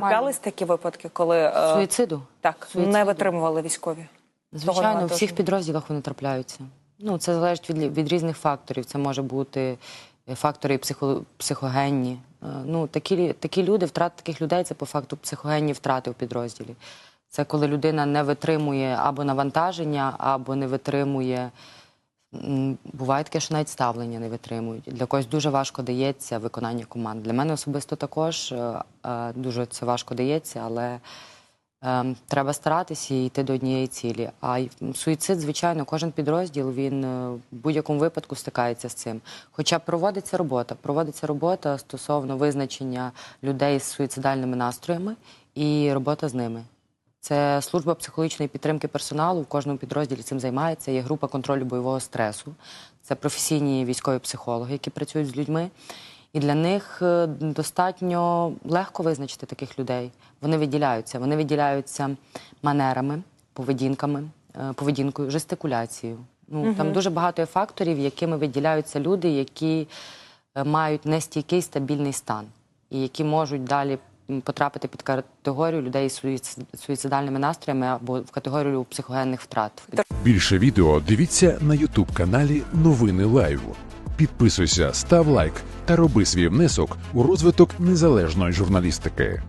Траплялись такі випадки, коли е, Суїциду? так Суїциду. не витримували військові. Звичайно, в всіх підрозділах вони трапляються. Ну, це залежить від, від різних факторів. Це може бути е, фактори психо, психогенні. Е, Ну, такі, такі люди, втрата таких людей це по факту психогенні втрати у підрозділі. Це коли людина не витримує або навантаження, або не витримує. Буває таке, що навіть ставлення не витримують. Для когось дуже важко дається виконання команд. Для мене особисто також е, е, дуже це важко дається, але Ем, треба старатися і йти до однієї цілі. А суїцид, звичайно, кожен підрозділ він е, в будь-якому випадку стикається з цим. Хоча проводиться робота, проводиться робота стосовно визначення людей з суїцидальними настроями і робота з ними. Це служба психологічної підтримки персоналу в кожному підрозділі цим займається. Є група контролю бойового стресу. Це професійні військові психологи, які працюють з людьми. І для них е, достатньо легко визначити таких людей. Вони виділяються. Вони виділяються манерами, поведінками, е, поведінкою, жестикуляцією. Ну там дуже багато є факторів, якими виділяються люди, які е, мають нестійкий стабільний стан, і які можуть далі потрапити під категорію людей з суїцидальними настроями або в категорію психогенних втрат. Більше відео дивіться на Ютуб каналі Новини Лайв. Підписуйся, став лайк та роби свій внесок у розвиток незалежної журналістики.